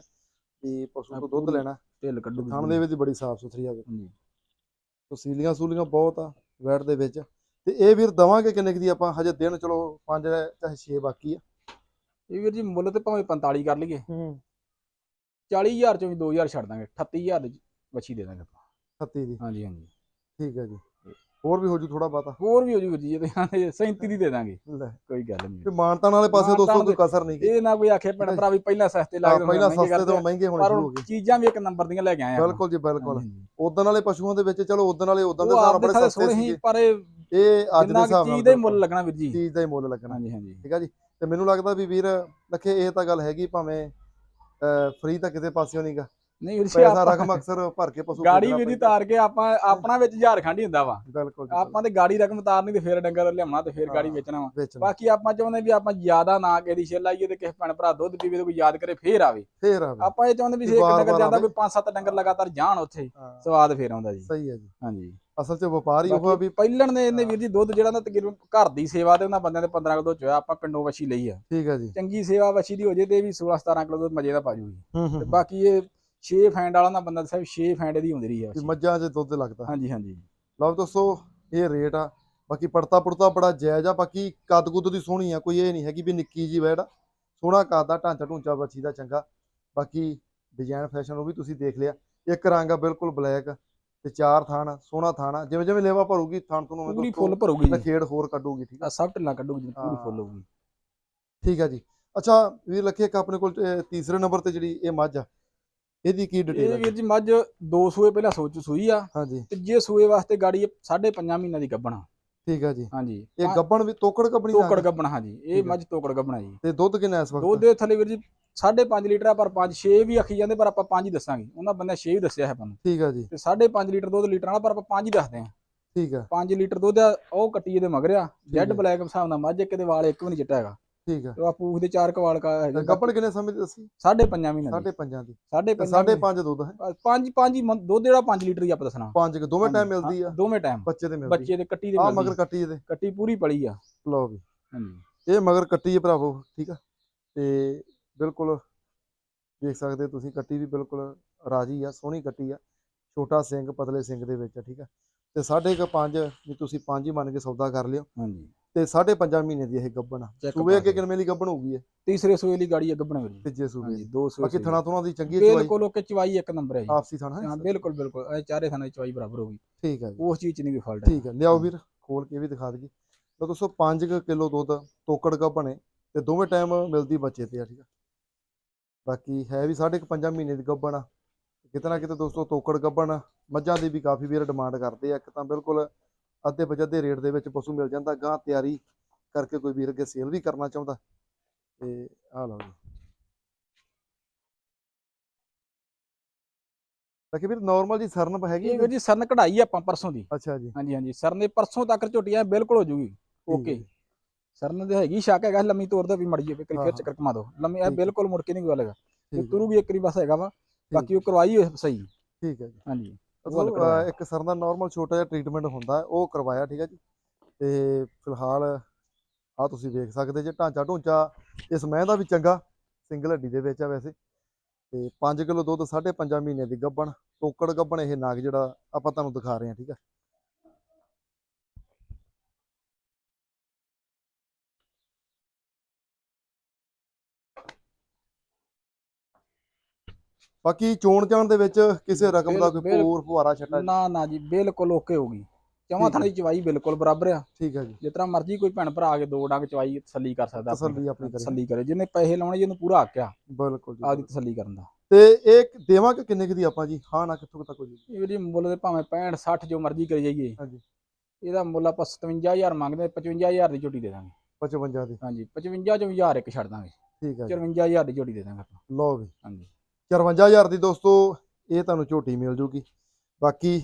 ਕਿ ਪਸ਼ੂ ਆ ਤੋਂ ਦੁੱਧ ਲੈਣਾ ਢਿੱਲ ਕੱਢੂਗੀ ਥਣ ਦੇ ਵਿੱਚ ਬੜੀ ਸਾਫ਼ ਸੁਥਰੀ ਆਵੇ ਹਾਂਜੀ। ਤੋ ਸੀਲੀਆਂ ਸੂਲੀਆਂ ਬਹੁਤ ਆ ਵੈਟ ਦੇ ਵਿੱਚ। ਤੇ ਇਹ ਵੀਰ ਦਵਾਂਗੇ ਕਿੰਨੇ ਕੁ ਦੀ ਆਪਾਂ ਹਜੇ ਦਿਨ ਚਲੋ 5 ਚਾਹੇ 6 ਬਾਕੀ ਆ। ਇਹ ਵੀਰ ਜੀ ਮੁੱਲ ਤੇ ਭਾਵੇਂ 45 ਕਰ ਲਈਏ। ਹੂੰ। 40000 ਚੋਂ ਵੀ 2000 ਛੱਡ ਦਾਂਗੇ। 38000 ਦੀ ਵਛੀ ਦੇ ਦਾਂਗੇ ਆਪਾਂ। 36 ਦੀ। ਹਾਂਜੀ ਹਾਂਜੀ। ਠੀਕ ਹੈ ਜੀ। ਹੋਰ ਵੀ ਹੋ ਜੂ ਥੋੜਾ ਬਾਤਾ ਹੋਰ ਵੀ ਹੋ ਜੂਗੀ ਜੀ ਇਹਦੇ 37 ਦੀ ਦੇ ਦਾਂਗੇ। ਲੈ। ਕੋਈ ਗੱਲ ਨਹੀਂ। ਤੇ ਮਾਨਤਾਨ ਵਾਲੇ ਪਾਸੇ ਦੋਸਤੋ ਕੋਈ ਕਸਰ ਨਹੀਂ ਇਹ ਨਾ ਕੋਈ ਆਖੇ ਭੈਣ ਭਰਾ ਵੀ ਪਹਿਲਾਂ ਸਸਤੇ ਲੱਗ ਪਹਿਲਾਂ ਸਸਤੇ ਤੋਂ ਮਹਿੰਗੇ ਹੋਣੇ ਸ਼ੁਰੂ ਹੋ ਗਏ। ਚੀਜ਼ਾਂ ਵੀ ਇੱਕ ਨੰਬਰ ਦੀਆਂ ਲੈ ਕੇ ਆਏ ਆ। ਬਿਲਕੁਲ ਜੀ ਬਿਲਕੁਲ। ਉਦੋਂ ਵਾਲੇ ਪਸ਼ੂਆਂ ਦੇ ਵਿੱਚ ਚਲੋ ਉਦੋਂ ਵਾਲੇ ਉਦੋਂ ਦੇ ਆਪਦੇ ਬੜੇ ਸਾਰੇ ਸਸਤੇ ਸੀ ਪਰ ਇਹ ਇਹ ਅੱਜ ਦੇ ਹਿਸਾਬ ਨਾਲ ਚੀਜ਼ ਦਾ ਮੁੱਲ ਲੱਗਣਾ ਵੀਰ ਜੀ। ਚੀਜ਼ ਦਾ ਹੀ ਮੁੱਲ ਲੱਗਣਾ। ਹਾਂਜੀ ਹਾਂਜੀ। ਠੀਕ ਆ ਜੀ। ਤੇ ਮੈਨੂੰ ਲੱਗਦਾ ਵੀ ਵੀਰ ਲਖੇ ਇਹ ਤਾਂ ਗੱਲ ਹੈਗੀ ਭਾਵੇਂ ਫ੍ਰੀ ਤਾਂ ਕਿਤੇ ਪਾਸਿਓਂ ਨਹੀਂਗਾ ਨਹੀਂ ਜੀ ਪੈਸਾ ਰਕਮ ਅਕਸਰ ਭਰ ਕੇ ਪਸ਼ੂ ਗਾੜੀ ਜੀ ਪੈਂਦਾ। ਤਾਰ ਕੇ ਆਪਾਂ ਆਪਣਾ ਵਿੱਚ ਝਾਰਖੰਡ ਹੀ ਹੁੰਦਾ ਵਾ। ਬਿਲਕੁਲ ਆਪਾਂ ਤੇ ਗਾੜੀ ਰਕਮ ਤਾਰਨੀ ਤੇ ਫੇਰ ਡੰਗਰ ਲਿਆਉਣਾ ਤੇ ਫੇਰ ਗਾੜੀ। ਵੇਚਣਾ ਵਾ। ਬਾਕੀ ਆਪਾਂ ਚਾਹੁੰਦੇ ਵੀ ਆਪਾਂ ਜ਼ਿਆਦਾ ਨਾ ਕਿਸੇ ਦੀ ਛਿੱਲ ਲਾਈਏ ਤੇ ਕਿਸੇ ਭੈਣ ਭਰਾ ਦੁੱਧ ਪੀਵੇ ਤੇ ਕੋਈ ਯਾਦ ਕਰੇ ਫੇਰ ਆਵੇ। ਫੇਰ ਆਵੇ। ਆਪਾਂ ਇਹ ਚਾਹੁੰਦੇ ਵੀ ਵੀ ਇੱਕ ਡੰਗਰ ਜਾਂਦਾ। ਕੋਈ ਪੰਜ ਸੱਤ ਡੰਗਰ ਲਗਾਤਾਰ ਜਾਣ ਉੱਥੇ ਸਵਾਦ ਫੇਰ ਆਉਂਦਾ ਜੀ। ਸਹੀ ਹੈ ਜੀ। ਹਾਂਜੀ। ਅਸਲ 'ਚ ਵਪਾਰ ਹੀ ਉਹ ਆ ਵੀ ਪਹਿਲਣ ਨੇ ਇਹਨੇ ਵੀਰ ਜੀ ਦੁੱਧ ਜਿਹੜਾ ਨਾ ਤਕਰੀਬਨ ਘਰ ਦੀ ਸੇਵਾ ਤੇ ਉਹਨਾਂ ਬੰਦਿਆਂ ਦੇ 15 ਕਿਲੋ ਚੋਇਆ ਆਪਾਂ ਪਿੰਡੋਂ ਵਛੀ ਲਈ ਆ। ਠੀਕ ਹੈ ਜੀ। ਚੰਗੀ ਸੇਵਾ ਵਛੀ ਦੀ ਹੋ ਜੇ ਤੇ ਵੀ 16 17 ਕਿਲੋ ਦੁੱਧ ਮਜੇ ਦਾ ਪਾ ਜੂਗੀ। ਤੇ ਬਾਕੀ ਇਹ 6 ਫੈਂਡ ਵਾਲਾ ਨਾ ਬੰਦਾ ਵੀ 6 ਫੈਂਡ ਦੀ ਹੁੰਦੀ ਰਹੀ ਆ। ਮੱਝਾਂ 'ਚ ਦੁੱਧ ਲੱਗਦਾ। ਹਾਂਜੀ ਹਾਂਜੀ। ਲਓ ਦੋਸਤੋ ਇਹ ਰੇਟ ਆ। ਬਾਕੀ ਪੜਤਾ ਪੁੜਤਾ ਬੜਾ ਜਾਇਜ਼ ਆ ਬਾਕੀ ਕੱਦ ਕੁੱਦ ਦੀ ਸੋਹਣੀ ਆ ਕੋਈ ਇਹ ਨਹੀਂ ਹੈਗੀ ਵੀ ਨਿੱਕੀ ਜੀ ਵੈੜ। ਆ ਸੋਹਣਾ ਕੱਦ ਆ ਢਾਂਚਾ ਢੂੰਚਾ ਬੱਚੀ ਦਾ ਚੰਗਾ। ਬਾਕੀ ਡਿਜ਼ਾਈਨ ਫੈਸ਼ਨ ਉਹ ਵੀ ਤੁਸੀਂ ਦੇਖ ਲਿਆ। ਇੱਕ ਰੰਗ ਆ ਬਿਲਕੁਲ ਬਲੈਕ ਤੇ ਚਾਰ ਥਾਣ ਸੋਹਣਾ ਥਾਣ ਜਿਵੇਂ ਜਿਵੇਂ ਲੇਵਾ ਭਰੂਗੀ ਥਾਣ ਤੋਂ ਉਵੇਂ ਪੂਰੀ ਫੁੱਲ ਭਰੂਗੀ ਤਾਂ ਖੇਡ ਹੋਰ ਕੱਢੂਗੀ ਠੀਕ ਆ? ਸਭ ਢਿੱਲਾਂ ਕੱਢੂਗੀ ਜੀ, ਪੂਰੀ। ਫੁੱਲ ਹੋਊਗੀ। ਠੀਕ ਆ ਜੀ। ਅੱਛਾ ਵੀਰ ਲੱਖੇ ਇੱਕ ਆਪਣੇ ਕੋਲ ਤੀਸਰੇ ਨੰਬਰ ਤੇ ਜਿਹੜੀ ਇਹ ਮੱਝ ਆ ਇਹਦੀ ਕੀ ਡਿਟੇਲ ਹੈ ਵੀਰ ਜੀ ਮੱਝ ਦੋ ਸੂਏ ਪਹਿਲਾਂ ਸੋਚ ਸੂਈ ਆ ਹਾਂਜੀ ਤੇ ਜੇ ਸੂਏ ਵਾਸਤੇ ਗਾੜੀ ਇਹ ਸਾਢੇ ਪੰਜਾਂ ਮਹੀਨਿਆਂ ਦੀ ਗੱਬਣਾ ਠੀਕ ਆ ਜੀ। ਹਾਂਜੀ ਇਹ ਗੱਬਣ ਵੀ ਤੋਕੜ ਗੱਬਣੀ ਤੋਕੜ ਗੱਬਣਾ ਹਾਂਜੀ ਇਹ। ਮੱਝ ਤੋਕੜ ਗੱਬਣਾ ਜੀ। ਤੇ ਦੁੱਧ ਕਿੰਨਾ ਇਸ ਦੁੱਧ ਵਕਤ ਦੇ ਥੱਲੇ ਵੀਰ ਜੀ 5.5 ਲੀਟਰ ਆ ਪਰ 5 6 ਵੀ ਆਖੀ ਜਾਂਦੇ ਪਰ ਆਪਾਂ 5 ਹੀ ਦੱਸਾਂਗੇ। ਉਹਨਾਂ ਬੰਦੇ 6 ਵੀ ਦੱਸਿਆ ਹੈ ਆਪਾਂ ਨੂੰ। ਠੀਕ ਆ ਜੀ। ਤੇ 5.5 ਲੀਟਰ ਦੁੱਧ ਲੀਟਰ ਵਾਲਾ ਪਰ ਆਪਾਂ 5 ਹੀ ਦੱਸਦੇ ਆ ਠੀਕ ਆ। 5 ਲੀਟਰ ਦੁੱਧ ਆ ਉਹ ਕੱਟੀ ਇਹਦੇ ਮਗਰ ਆ ਜੈਡ। ਬਲੈਕ ਹਿਸਾਬ ਨਾਲ ਮੱਝ ਇੱਕ ਦੇ ਵਾਲ ਇੱਕ ਵੀ ਨਹੀਂ ਚਿੱਟਾ ਹੈਗਾ। ਠੀਕ ਆ। ਤੇ ਆ ਪੂਖ ਦੇ ਚਾਰ ਕਵਾਲ ਕਾ ਹੈਗੇ। ਗੱਬਣ ਕਿੰਨੇ ਸਮੇਂ ਦੀ ਦੱਸੀ? ਸਾਢੇ ਪੰਜਾਂ ਮਹੀਨੇ ਦੀ। ਸਾਢੇ ਪੰਜਾਂ ਦੀ। ਸਾਢੇ ਤੇ ਪੰਜਾਂ ਸਾਢੇ ਮਹੀਨੇ- ਪੰਜ ਦੁੱਧ ਹੈ। ਪੰਜ ਪੰਜ ਹੀ ਮੰ- ਦੁੱਧ ਜਿਹੜਾ 5 ਲੀਟਰ ਹੀ ਆਪਾਂ ਦੱਸਣਾ। ਪੰਜ ਕੁ ਦੋਵੇਂ ਟਾਈਮ ਮਿਲਦੀ ਆ। ਦੋਵੇਂ ਟਾਈਮ ਬੱਚੇ ਦੇ ਮਿਲਦੀ। ਬੱਚੇ ਦੇ ਕੱਟੀ ਦੇ ਆ ਮਗਰ ਕੱਟੀ ਇਹਦੇ। ਕੱਟੀ ਪੂਰੀ ਪਲੀ ਆ। ਲਓ ਵੀ। ਹਾਂਜੀ। ਇਹ ਮਗਰ ਕੱਟੀ ਹੈ ਭਰਾਵੋ ਠੀਕ ਆ। ਤੇ ਬਿਲਕੁਲ ਦੇਖ ਸਕਦੇ ਹੋ ਤੁਸੀਂ ਕੱਟੀ ਵੀ ਬਿਲਕੁਲ ਰਾਜੀ ਆ ਸੋਹਣੀ ਕੱਟੀ ਆ। ਛੋਟਾ ਸਿੰਘ ਪਤਲੇ ਸਿੰਘ ਦੇ ਵਿੱਚ ਆ ਠੀਕ ਆ। ਤੇ ਸਾਢੇ ਕ ਪੰਜ ਵੀ ਤੁਸੀਂ ਪੰਜ ਹੀ ਮੰਨ ਕੇ ਸੌਦਾ ਕਰ ਲਿਓ। ਹਾਂਜੀ। ਤੇ ਸਾਢੇ ਪੰਜਾਂ ਮਹੀਨੇ ਦੀ ਇਹ ਗੱਬਣ ਆ। ਸੂਬੇ ਅੱਗੇ ਕੇ। ਕਿੰਨੇ ਦੀ ਗੱਬਣ ਹੋਊਗੀ ਇਹ? ਤੀਸਰੇ ਸੂਏ ਦੀ ਗਾੜੀ ਅੱਗ ਬਣਾਵੇ ਜੀ ਤੀਜੇ ਸੂਬੇ ਦੀ। ਦੋ ਸੂਏ ਬਾਕੀ। ਥਣਾ ਥੁਣਾ ਦੀ ਚੰਗੀ ਚਵਾਈ ਬਿਲਕੁਲ ਓਕੇ ਚਵਾਈ ਇੱਕ ਨੰਬਰ ਹੈ ਜੀ। ਆਪਸੀ ਥਣਾ ਹੈ ਹਾਂ ਬਿਲਕੁਲ ਬਿਲਕੁਲ। ਇਹ ਚਾਰੇ ਥਾਂ ਦੀ ਚਵਾਈ ਬਰਾਬਰ ਹੋਗੀ ਠੀਕ ਜੀ। ਉਸ ਚੀਜ਼ ਚ ਨਹੀਂ ਕੋਈ ਫਾਲਟ ਠੀਕ ਹੈ ਲਿਆਓ ਵੀਰ ਖੋਲ ਕੇ ਵੀ ਦਿਖਾ ਦਈਏ। ਤਾਂ ਦੋਸਤੋ 5 ਕਿਲੋ ਦੁੱਧ ਤੋਕੜ ਕਾ ਬਣੇ ਤੇ ਦੋਵੇਂ ਟਾਈਮ ਮਿਲਦੀ ਬੱਚੇ ਤੇ ਆ ਠੀਕ ਆ। ਬਾਕੀ ਹੈ ਵੀ ਸਾਢੇ ਕੁ ਪੰਜਾਂ ਮਹੀਨੇ ਦੀ ਗੱਭਣ ਆ। ਕਿਤੇ ਨਾ ਕਿਤੇ ਦੋਸਤੋ ਤੋਕੜ ਗੱਭਣ ਮੱਝਾਂ ਦੀ ਵੀ ਕਾਫੀ ਵੀਰ ਡਿਮਾਂਡ ਕਰਦੇ ਆ। ਇੱਕ ਤਾਂ ਬਿਲਕੁਲ ਅੱਧੇ ਪਜੱਧੇ ਰੇਟ ਦੇ ਵਿੱਚ ਪਸ਼ੂ ਮਿਲ ਜਾਂਦਾ। ਗਾਂ ਤਿਆਰੀ ਕਰਕੇ ਕੋਈ ਵੀਰ ਅੱਗੇ ਸੇਲ ਵੀ ਕਰਨਾ ਚਾਹੁੰਦਾ। ਤੇ ਆ ਲਓ ਜੀ। ਤਾਂ ਕਿ ਵੀਰ ਨਾਰਮਲ ਜੀ ਸਰਨਪ ਹੈਗੀ ਇਹ ਵੀਰ ਜੀ ਸਰਨ ਕਢਾਈ ਆਪਾਂ ਪਰਸੋਂ ਦੀ। ਅੱਛਾ ਜੀ। ਹਾਂਜੀ ਹਾਂਜੀ। ਸਰਨ ਦੇ ਪਰਸੋਂ ਤੱਕ ਝੋਟੀਆਂ ਬਿਲਕੁਲ ਹੋ ਜੂਗੀ। ਓਕੇ। ਸਰਨ ਦੇ ਹੈਗੀ ਸ਼ੱਕ ਹੈਗਾ ਲੰਮੀ ਤੋਰ ਦਾ ਵੀ ਮੜ ਜੇ ਕਰੀ ਹਾਂ, ਫਿਰ ਹਾਂ। ਚੱਕਰ ਘੁਮਾ ਦੋ ਲੰਮੀ ਇਹ। ਬਿਲਕੁਲ ਮੁੜ ਕੇ ਨਹੀਂ ਗੱਲ ਹੈਗਾ। ਤੇ ਤੁਰੂ ਵੀ ਇੱਕ ਵਾਰੀ ਬਸ ਹੈਗਾ ਵਾ ਬਾਕੀ ਉਹ ਕਰਵਾਈ ਹੋਈ ਸਹੀ। ਠੀਕ ਹੈ ਜੀ। ਹਾਂਜੀ ਇੱਕ ਸਰ ਦਾ ਨਾਰਮਲ ਛੋਟਾ ਜਿਹਾ ਟ੍ਰੀਟਮੈਂਟ ਹੁੰਦਾ ਉਹ ਕਰਵਾਇਆ ਠੀਕ ਹੈ ਜੀ। ਤੇ ਫਿਲਹਾਲ ਆ ਤੁਸੀਂ ਵੇਖ ਸਕਦੇ ਜੇ ਢਾਂਚਾ ਢੂੰਚਾ ਇਸ ਮਹਿ ਦਾ ਵੀ ਚੰਗਾ ਸਿੰਗਲ ਹੱਡੀ ਦੇ ਵਿੱਚ ਆ ਵੈਸੇ। ਤੇ 5 ਕਿਲੋ ਦੁੱਧ 5.5 ਮਹੀਨੇ ਦੀ ਗੱਬਣ ਟੋਕੜ ਗੱਬਣ ਇਹ ਨਾਗ ਜਿਹੜਾ ਆਪਾਂ ਤੁਹਾਨੂੰ ਦਿਖਾ ਰਹੇ ਹਾਂ ਠੀਕ ਹੈ। ਬਾਕੀ ਚੋਣ ਚਾਣ ਦੇ ਵਿੱਚ ਕਿਸੇ ਰਕਮ ਦਾ ਕੋਈ ਪੂਰ ਫੁਹਾਰਾ ਛੱਟਾ ਨਾ ਨਾ ਜੀ ਬਿਲਕੁਲ ਓਕੇ ਹੋ ਗਈ। ਚਵਾਂ ਹੈ। ਥਾਣੀ ਚਵਾਈ ਬਿਲਕੁਲ ਬਰਾਬਰ ਆ। ਠੀਕ ਹੈ ਜੀ। ਤਰ੍ਹਾਂ ਮਰਜ਼ੀ ਕੋਈ ਭੈਣ ਭਰਾ ਆ ਕੇ ਦੋ ਡੰਗ ਚਵਾਈ ਤਸੱਲੀ ਕਰ ਸਕਦਾ। ਤਸੱਲੀ ਆਪਣੀ ਕਰੇ। ਤਸੱਲੀ ਕਰੇ। ਜਿਹਨੇ ਪੈਸੇ ਲਾਉਣੇ ਜਿਹਨੂੰ ਪੂਰਾ ਹੱਕ ਆ। ਬਿਲਕੁਲ ਜੀ ਆਪਦੀ ਤਸੱਲੀ ਕਰਨ ਦਾ। ਤੇ ਇਹ ਦੇਵਾਂਗੇ ਕਿੰਨੇ ਕੁ ਦੀ ਆਪਾਂ ਜੀ? ਹਾਂ ਨਾ ਕਿੱਥੋਂ ਕੁ ਤੱਕ ਹੋ ਜੀ? ਇਹ ਜੀ ਮੁੱਲ ਦੇ ਭਾਵੇਂ 65 60 ਜੋ ਮਰਜ਼ੀ ਕਰੀ ਜਾਈਏ। ਹਾਂਜੀ। ਇਹਦਾ ਮੁੱਲ ਆਪਾਂ 57000 ਮੰਗਦੇ 55000 ਦੀ ਝੋਟੀ ਦੇ ਦਾਂਗੇ। 55 ਦੀ। ਹਾਂਜੀ 55 ਚੋਂ 1000 ਇੱਕ ਛੱਡ ਦਾਂਗੇ। ਠੀਕ ਹੈ ਜੀ। 54000 ਦੀ ਝੋਟੀ ਦੇ ਦਾਂਗੇ ਆਪਾਂ। ਲਓ ਵੀ। ਹਾਂਜੀ। 54000 ਦੀ ਦੋਸਤੋ ਇਹ ਤੁਹਾਨੂੰ ਝੋਟੀ ਮਿਲ ਜੂਗੀ। ਬਾਕੀ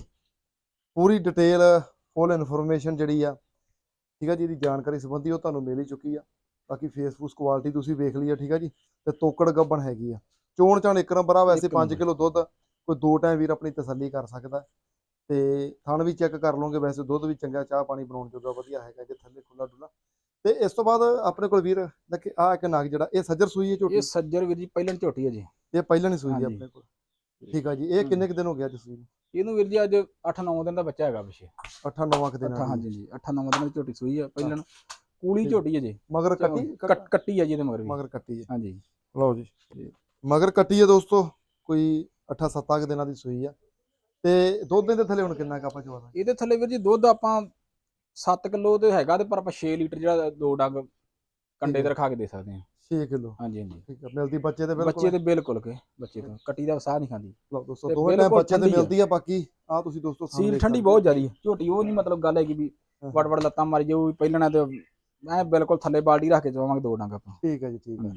ਪੂਰੀ ਡਿਟੇਲ ਫੁੱਲ ਇਨਫੋਰਮੇਸ਼ਨ ਜਿਹੜੀ ਆ ਠੀਕ ਆ ਜੀ ਇਹਦੀ ਜਾਣਕਾਰੀ ਸੰਬੰਧੀ ਉਹ ਤੁਹਾਨੂੰ ਮਿਲ ਹੀ ਚੁੱਕੀ ਆ। ਬਾਕੀ ਫੇਸਬੁੱਕ ਕੁਆਲਿਟੀ ਤੁਸੀਂ ਵੇਖ ਲਈ ਆ ਠੀਕ ਆ ਜੀ ਤੇ ਤੋਕੜ ਗੱਬਣ ਹੈਗੀ ਆ। ਚੋਣ ਚਾਣ ਇੱਕ ਨੰਬਰ ਆ ਵੈਸੇ ਇੱਕ 5 ਨੰਬਰ। ਕਿਲੋ ਦੁੱਧ ਕੋਈ ਦੋ ਟਾਈਮ ਵੀਰ ਆਪਣੀ ਤਸੱਲੀ ਕਰ ਸਕਦਾ। ਤੇ ਥਣ ਵੀ ਚੈੱਕ ਕਰ ਲਓਗੇ ਵੈਸੇ ਦੁੱਧ ਵੀ ਚੰਗਾ ਚਾਹ ਪਾਣੀ ਬਣਾਉਣ ਜੋਗਾ ਵਧੀਆ ਹੈਗਾ ਜੇ ਥੱਲੇ ਖੁੱਲਾ ਡੁੱਲਾ ਤੇ ਇਸ ਤੋਂ ਬਾਅਦ ਆਪਣੇ ਕੋਲ ਵੀਰ ਦੇਖੇ ਆ ਇੱਕ ਨਗ ਜਿਹੜਾ ਇਹ ਸੱਜਰ ਸੂਈ ਹੈ ਝੋਟੀ? ਇਹ ਸੱਜਰ ਵੀਰ ਜੀ ਪਹਿਲਾਂ ਝੋਟੀ ਹੈ ਜੀ। ਇਹ ਪਹਿਲਾਂ ਨਹੀਂ ਸੂਈ ਹੈ। ਆਪਣੇ ਕੋਲ। ਠੀਕ ਆ ਜੀ ਇਹ ਕਿੰਨੇ ਕੁ ਦਿਨ ਹੋ ਗਿਆ ਜੀ ਸੂਈ ਨੂੰ? ਇਹਨੂੰ ਵੀਰ ਜੀ ਅੱਜ 8-9 ਦਿਨ ਦਾ ਬੱਚਾ ਹੈਗਾ ਪਿਛੇ। 8 9 ਕੁ ਦਿਨ ਹਾਂਜੀ ਜੀ 8-9 ਦਿਨ ਦੀ ਝੋਟੀ ਸੂਈ ਆ ਪਹਿਲਾਂ ਕੂਲੀ। ਝੋਟੀ ਹੈ ਜੀ। ਮਗਰ ਕੱਟੀ? ਕੱਟ- ਹੈ ਜੀ ਇਹਦੇ ਮਗਰ ਵੀ। ਮਗਰ ਕੱਟੀ ਹੈ। ਹਾਂਜੀ। ਲਓ ਜੀ। ਮਗਰ ਕੱਟੀ ਹੈ ਦੋਸਤੋ ਕੋਈ 8 7 ਕੁ ਦਿਨਾਂ ਦੀ ਸੂਈ ਆ। ਤੇ ਦੁੱਧ ਦੇ ਥੱਲੇ ਹੁਣ ਕਿੰਨਾ ਕੁ ਆਪਾਂ ਚਵਾਦਾ ਇਹਦੇ ਥੱਲੇ ਵੀਰ ਜੀ ਦੁੱਧ ਆਪਾਂ 7 ਕਿਲੋ ਤੇ ਹੈਗਾ ਤੇ ਪਰ ਆਪਾਂ 6 ਲੀਟਰ ਜਿਹੜਾ ਦੋ ਡੰਗ ਕੰਡੇ ਤੇ ਰਖਾ ਕੇ ਦੇ ਸਕਦੇ ਹਾਂ। 6 ਕਿਲੋ। ਹਾਂਜੀ ਹਾਂਜੀ। ਠੀਕ ਆ ਮਿਲਦੀ ਬੱਚੇ ਬੱਚੇ ਬਿਲਕੁਲ। ਤੇ ਬਿਲਕੁਲ ਕੇ ਬੱਚੇ ਤੋਂ। ਕੱਟੀ ਦਾ ਸਾਹ ਨਹੀਂ ਖਾਂਦੀ। ਲਓ ਦੋਸਤੋ ਤੇ ਦੋਵੇਂ ਟਾਈਮ ਬੱਚੇ ਤੇ। ਮਿਲਦੀ ਆ ਬਾਕੀ ਆ ਤੁਸੀਂ ਦੋਸਤੋ ਸਾਹਮਣੇ ਸੀਲ ਦੇਖ ਠੰਡੀ ਸਕਦੇ ਬਹੁਤ ਜ਼ਿਆਦੀ ਹੈ ਝੋਟੀ ਉਹ ਨਹੀਂ ਮਤਲਬ ਗੱਲ ਹੈ ਕਿ ਵੀ ਹਾਂ। ਵੜ ਵੜ ਲੱਤਾਂ ਮਾਰੀ ਜਾਊ ਪਹਿਲਣਾ ਤੇ ਮੈਂ ਬਿਲਕੁਲ ਥੱਲੇ ਬਾਲਟੀ ਰੱਖ ਕੇ ਚਵਾਵਾਂਗੇ ਦੋ ਡੰਗ ਆਪਾਂ। ਠੀਕ ਹੈ ਜੀ ਠੀਕ ਹੈ।